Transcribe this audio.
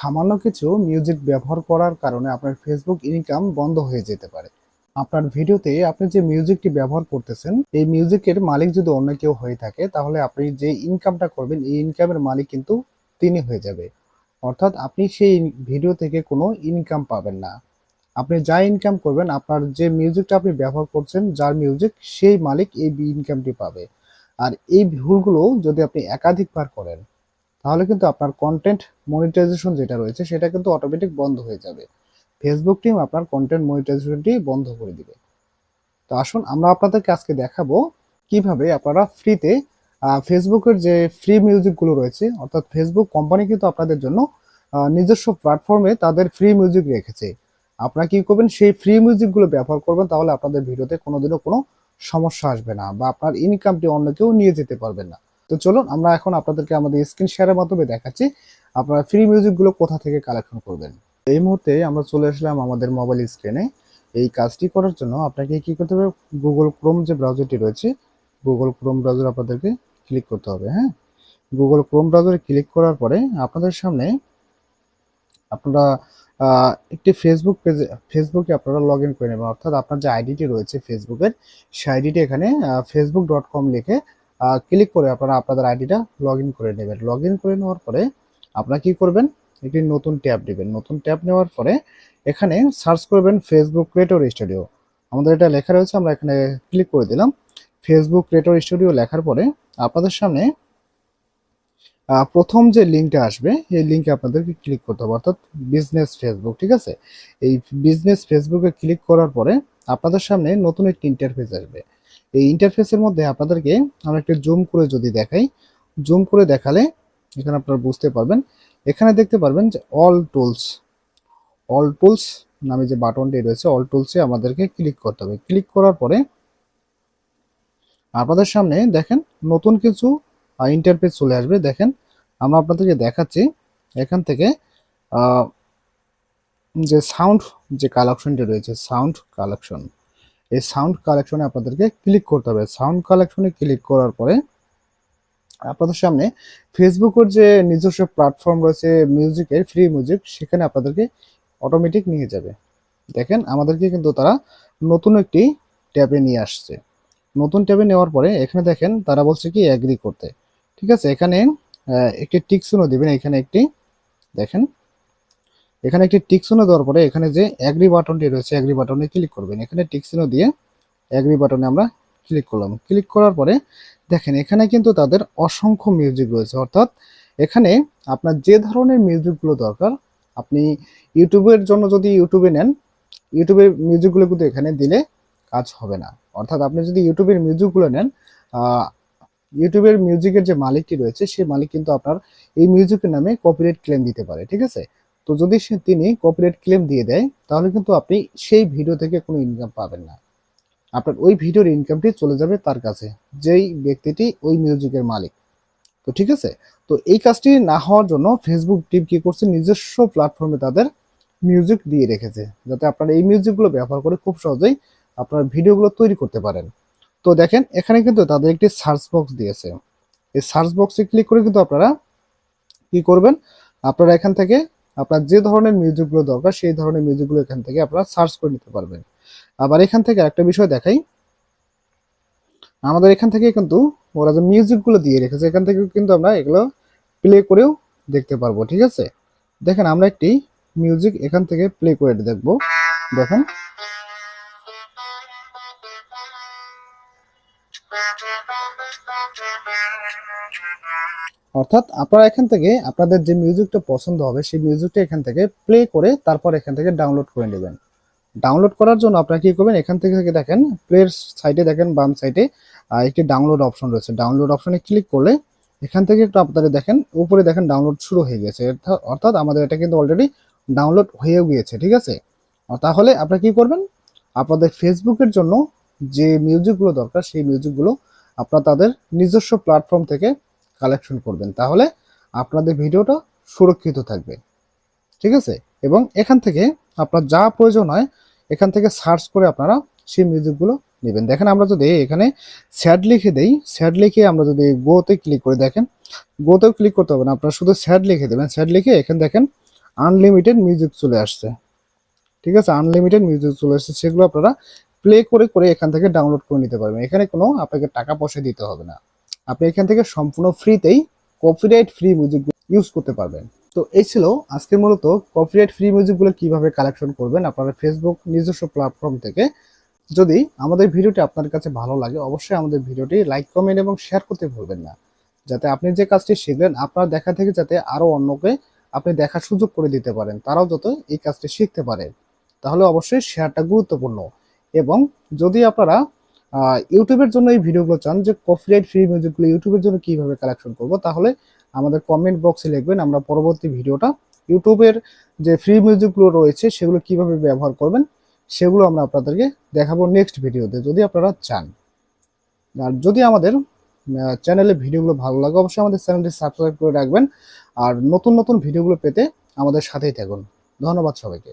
সামান্য কিছু মিউজিক ব্যবহার করার কারণে আপনার ফেসবুক ইনকাম বন্ধ হয়ে যেতে পারে। আপনার ভিডিওতে আপনি যে মিউজিকটি ব্যবহার করতেছেন, এই মিউজিকের মালিক যদি অন্য কেউ হয়ে থাকে, তাহলে আপনি যে ইনকামটা করবেন, এই ইনকামের মালিক কিন্তু তিনি হয়ে যাবে। অর্থাৎ আপনি সেই ভিডিও থেকে কোনো ইনকাম পাবেন না। আপনি যা ইনকাম করবেন, আপনার যে মিউজিকটা আপনি ব্যবহার করছেন, যার মিউজিক সেই মালিক এই ইনকামটি পাবে। আর এই ভুলগুলো যদি আপনি একাধিকবার করেন তাহলে কিন্তু আপনার কন্টেন্ট মনিটাইজেশন যেটা রয়েছে, সেটা কিন্তু অটোমেটিক বন্ধ হয়ে যাবে। ফেসবুক টিম আপনার কন্টেন্ট মনিটাইজেশনটি বন্ধ করে দিবে। তো আসুন, আমরা আপনাদেরকে আজকে দেখাবো কীভাবে আপনারা ফ্রিতে ফেসবুকের যে ফ্রি মিউজিকগুলো রয়েছে, অর্থাৎ ফেসবুক কোম্পানি কিন্তু আপনাদের জন্য নিজস্ব প্ল্যাটফর্মে তাদের ফ্রি মিউজিক রেখেছে। আপনারা কি করবেন, সেই ফ্রি মিউজিকগুলো ব্যবহার করবেন, তাহলে আপনাদের ভিডিওতে কোনোদিনও কোনো সমস্যা আসবে না বা আপনার ইনকামটি অন্য কেউ নিয়ে যেতে পারবেন না। তো চলুন, আমরা এখন আপনাদেরকে আমাদের স্ক্রিন শেয়ারের মাধ্যমে দেখাচ্ছি, আপনারা ফ্রি মিউজিকগুলো কোথা থেকে কালেকশন করবেন। এই মুহূর্তে আমরা চলে আসলাম আমাদের মোবাইল স্ক্রিনে এই কাজটি করার জন্য আপনাকে কি করতে হবে? গুগল ক্রোম যে ব্রাউজারটি রয়েছে গুগল ক্রোম ব্রাউজার আপনাদেরকে ক্লিক করতে হবে হ্যাঁ? গুগল ক্রোম ব্রাউজারে ক্লিক করার পরে আপনাদের সামনে আপনারা একটি ফেসবুক পেজে ফেসবুকে আপনারা লগ ইন করে নেবেন। অর্থাৎ আপনার যে আইডিটি রয়েছে ফেসবুকের সেই আইডিটি এখানে ফেসবুক ডট কম লিখে ক্লিক করে আপনারা আপনাদের আইডিটা লগ করে নেবেন। লগ করে নেওয়ার পরে আপনারা কি করবেন? একটি নতুন ট্যাব নেবেন। নতুন ট্যাব নেওয়ার পরে এখানে সার্চ করবেন ফেসবুক ক্রিয়েটর স্টুডিও আমাদের এটা লেখা রয়েছে, আমরা এখানে ক্লিক করে দিলাম। ফেসবুক ক্রিয়েটর স্টুডিও লেখার পরে আপনাদের সামনে প্রথম যে লিঙ্কটা আসবে, এই লিঙ্কে আপনাদেরকে ক্লিক করতে হবে, অর্থাৎ বিজনেস ফেসবুক ঠিক আছে? এই বিজনেস ফেসবুকে ক্লিক করার পরে আপনাদের সামনে নতুন একটি ইন্টারফেস আসবে। এই ইন্টারফেসের মধ্যে আপনাদেরকে আমরা একটু জুম করে যদি দেখাই জুম করে দেখালে এখানে আপনারা বুঝতে পারবেন। এখানে দেখতে পারবেন যে অল টুলস অল টুলস নামে যে বাটনটি রয়েছে অল টুলসে আমাদেরকে ক্লিক করতে হবে। ক্লিক করার পরে আপনাদের সামনে দেখেন নতুন কিছু ইন্টারফেস চলে আসবে। দেখেন আমরা আপনাদেরকে দেখাচ্ছি এখান থেকে যে সাউন্ড যে কালেকশনটি রয়েছে সাউন্ড কালেকশন এই সাউন্ড কালেকশনে আপনাদেরকে ক্লিক করতে হবে। সাউন্ড কালেকশনে ক্লিক করার পরে আপনাদের সামনে ফেসবুকের যে নিজস্ব প্ল্যাটফর্ম রয়েছে মিউজিকের ফ্রি মিউজিক সেখানে আপনাদেরকে অটোমেটিক নিয়ে যাবে। দেখেন, আমাদেরকে কিন্তু তারা নতুন একটি ট্যাবে নিয়ে আসছে। নতুন ট্যাবে নেওয়ার পরে এখানে দেখেন, তারা বলছে কি অ্যাগ্রি করতে। ঠিক আছে? এখানে একটি টিকসুনও দিবেন। এখানে একটি, দেখেন এখানে একটি টিকসুনও দেওয়ার পরে এখানে যে অ্যাগ্রি বাটনটি রয়েছে, অ্যাগ্রি বাটনে ক্লিক করবেন। এখানে টিকসুনও দিয়ে অ্যাগ্রি বাটনে আমরা ক্লিক করলাম। ক্লিক করার পরে দেখেন, এখানে কিন্তু তাদের অসংখ্য মিউজিক রয়েছে। অর্থাৎ এখানে আপনার যে ধরনের মিউজিকগুলো দরকার, আপনি ইউটিউবের জন্য যদি ইউটিউবে নেন, ইউটিউবের মিউজিকগুলো কিন্তু এখানে দিলে কাজ হবে না। অর্থাৎ আপনি যদি ইউটিউবের মিউজিকগুলো নেন ইউটিউবের মিউজিকের যে মালিকটি রয়েছে সেই মালিক কিন্তু আপনার এই মিউজিকের নামে কপিরাইট ক্লেম দিতে পারে, ঠিক আছে? তো যদি সে তিনি কপিরাইট ক্লেম দিয়ে দেয়, তাহলে কিন্তু আপনি সেই ভিডিও থেকে কোনো ইনকাম পাবেন না। আপনার ওই ভিডিওর ইনকামটি চলে যাবে তার কাছে, যেই ব্যক্তিটি ওই মিউজিকের মালিক। তো ঠিক আছে? তো এই কাজটি না হওয়ার জন্য ফেসবুক টিম কি করছে? নিজস্ব প্ল্যাটফর্মে তাদের মিউজিক দিয়ে রেখেছে, যাতে আপনারা এই মিউজিকগুলো ব্যবহার করে খুব সহজেই আপনার ভিডিওগুলো তৈরি করতে পারেন। তো দেখেন, এখানে কিন্তু তাদের একটি সার্চ বক্স দিয়েছে। এই সার্চ বক্সে ক্লিক করে কিন্তু আপনারা কি করবেন? আপনারা এখান থেকে আপনার যে ধরনের মিউজিকগুলো দরকার, সেই ধরনের মিউজিকগুলো এখান থেকে আপনারা সার্চ করে নিতে পারবেন। আবার এখান থেকে একটা বিষয় দেখাই। আমাদের এখান থেকে কিন্তু ওরা যে মিউজিকগুলো দিয়ে রেখেছে, এখান থেকে কিন্তু আমরা এগুলো প্লে করেও দেখতে পারব, ঠিক আছে? দেখেন আমরা একটি মিউজিক এখান থেকে প্লে করে দেখব। দেখেন। অর্থাৎ আপনারা এখান থেকে আপনাদের যে মিউজিকটা পছন্দ হবে, সেই মিউজিকটা এখান থেকে প্লে করে তারপর এখান থেকে ডাউনলোড করে নেবেন। ডাউনলোড করার জন্য আপনারা কি করবেন? এখান থেকে দেখেন প্লের সাইডে দেখেন, বাম সাইডে একটি ডাউনলোড অপশন রয়েছে। ডাউনলোড অপশনে ক্লিক করলে এখান থেকে একটু আপনাদের দেখেন, উপরে দেখেন ডাউনলোড শুরু হয়ে গেছে। অর্থাৎ- আমাদের এটা কিন্তু অলরেডি ডাউনলোড হয়েও গিয়েছে, ঠিক আছে? তাহলে আপনারা কি করবেন? আপনাদের ফেসবুকের জন্য যে মিউজিকগুলো দরকার, সেই মিউজিকগুলো আপনারা তাদের নিজস্ব প্ল্যাটফর্ম থেকে কালেকশন করবেন। তাহলে আপনাদের ভিডিওটা সুরক্ষিত থাকবে। ঠিক আছে? এবং এখান থেকে আপনার যা প্রয়োজন হয়, এখান থেকে সার্চ করে আপনারা সেই মিউজিকগুলো নেবেন। দেখেন, আমরা যদি এখানে স্যাড লিখে দেই স্যাড লিখে আমরা যদি গোতে ক্লিক করে, দেখেন গোতেও ক্লিক করতে হবে না। আপনারা শুধু স্যাড লিখে দেবেন। স্যাড লিখে এখানে দেখেন আনলিমিটেড মিউজিক চলে আসছে। ঠিক আছে? আনলিমিটেড মিউজিক চলে আসছে। সেগুলো আপনারা প্লে করে করে এখান থেকে ডাউনলোড করে নিতে পারবেন। এখানে কোনো আপনাকে টাকা পয়সা দিতে হবে না। আপনি এখান থেকে সম্পূর্ণ ফ্রিতেই কপিরাইট ফ্রি মিউজিক ইউজ করতে পারবেন। তো এই ছিল আজকের মূলত কপিরাইট ফ্রি মিউজিকগুলো কীভাবে কালেকশন করবেন আপনারা ফেসবুক নিজস্ব প্ল্যাটফর্ম থেকে। যদি আমাদের ভিডিওটি আপনার কাছে ভালো লাগে, অবশ্যই আমাদের ভিডিওটি লাইক কমেন্ট এবং শেয়ার করতে ভুলবেন না। যাতে আপনি যে কাজটি শিখলেন আপনার দেখা থেকে যাতে আরও অন্যকে আপনি দেখার সুযোগ করে দিতে পারেন, তারাও যত এই কাজটি শিখতে পারে। তাহলে অবশ্যই শেয়ারটা গুরুত্বপূর্ণ। এবং যদি আপনারা ইউটিউবের জন্য এই ভিডিওগুলো চান যে কপিরাইট ফ্রি মিউজিকগুলো ইউটিউবের জন্য কীভাবে কালেকশন করব, তাহলে আমাদের কমেন্ট বক্সে লিখবেন, আমরা পরবর্তী ভিডিওটা ইউটিউবের যে ফ্রি মিউজিকগুলো রয়েছে সেগুলো কীভাবে ব্যবহার করবেন, সেগুলো আমরা আপনাদেরকে দেখাবো নেক্সট ভিডিওতে, যদি আপনারা চান। আর যদি আমাদের চ্যানেলে ভিডিওগুলো ভালো লাগে, অবশ্যই আমাদের চ্যানেলটি সাবস্ক্রাইব করে রাখবেন, আর নতুন নতুন ভিডিওগুলো পেতে আমাদের সাথেই থাকুন। ধন্যবাদ সবাইকে।